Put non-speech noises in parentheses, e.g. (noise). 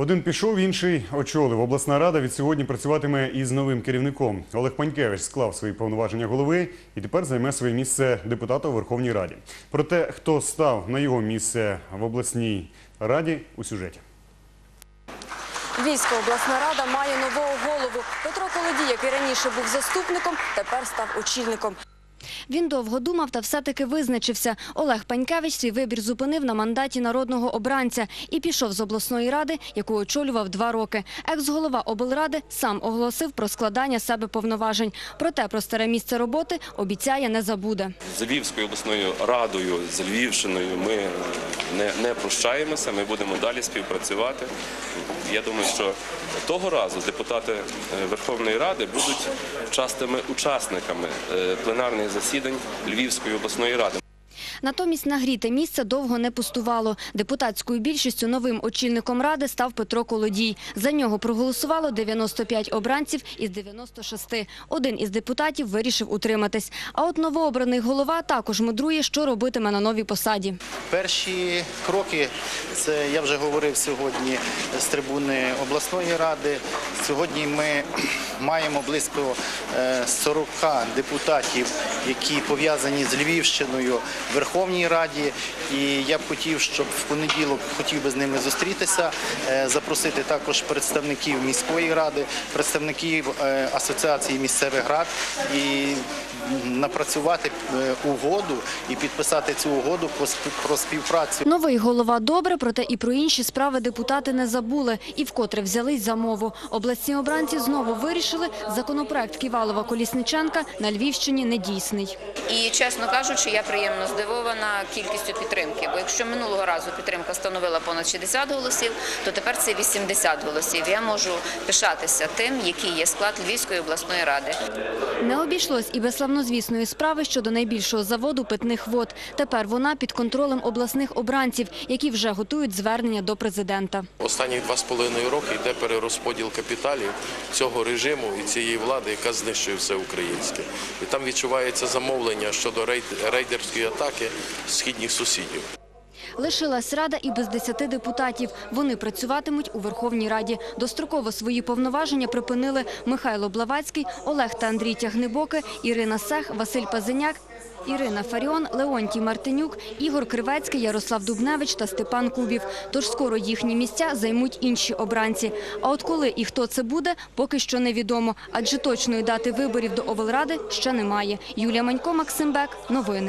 Один пішов, інший очолив. Обласна рада від сьогодні працюватиме із новим керівником. Олег Панькевич склав свої повноваження голови і тепер займе своє місце депутата у Верховній Раді. Про те, хто став на його місце в обласній раді у сюжеті. Війська обласна рада має нового голову. Петро Колодій, який раніше був заступником, тепер став очільником. Він довго думав та все-таки визначився. Олег Панькевич свій вибір зупинив на мандаті народного обранця і пішов з обласної ради, яку очолював два роки. Екс-голова облради сам оголосив про складання себе повноважень. Проте про старе місце роботи обіцяє не забуде. з Львівською обласною радою, з Львівщиною ми не, не прощаємося, ми будемо далі співпрацювати. Я думаю, що того разу депутати е, Верховної Ради будуть частими учасниками е, пленарних засідань Львівської обласної ради. Натомість нагріте місце довго не пустувало. Депутатською більшістю новим очільником ради став Петро Колодій. За нього проголосувало 95 обранців із 96. Один із депутатів вирішив утриматись. А от новообраний голова також мудрує, що робитиме на новій посаді. Перші кроки, це я вже говорив сьогодні з трибуни обласної ради. Сьогодні ми (clears throat) маємо близько е, 40 депутатів, які пов'язані з Львівщиною в Верховній Раді. І я б хотів, щоб в понеділок хотів би з ними зустрітися, е, запросити також представників міської ради, представників е, асоціації місцевих рад і напрацювати е, угоду і підписати цю угоду про спів- про співпрацю. Новий голова добре, проте і про інші справи депутати не забули і вкотре взялись за мову. Обласні обранці знову вирішили, законопроект Ківалова-Колісниченка на Львівщині недійсний. І чесно кажучи, я приємно здивована кількістю підтримки. Бо якщо минулого разу підтримка становила понад 60 голосів, то тепер це 80 голосів. Я можу пишатися тим, який є склад Львівської обласної ради. Не обійшлось і без славнозвісної справи щодо найбільшого заводу питних вод. Тепер вона під контролем обласних обранців, які вже готують звернення до президента. Останні два з половиною роки йде перерозподіл капіталів цього режиму і цієї влади, яка знищує все українське. І там відчувається замовлення щодо рейд- рейдерської атаки східних сусідів. Лишилась рада і без 10 депутатів. Вони працюватимуть у Верховній Раді. Достроково свої повноваження припинили Михайло Блавацький, Олег та Андрій Тягнебоки, Ірина Сех, Василь Пазиняк, Ірина Фаріон, Леонтій Мартинюк, Ігор Кривецький, Ярослав Дубневич та Степан Кубів. Тож скоро їхні місця займуть інші обранці. А от коли і хто це буде, поки що невідомо. Адже точної дати виборів до облради ще немає. Юлія Манько, Максим Бек. Новини.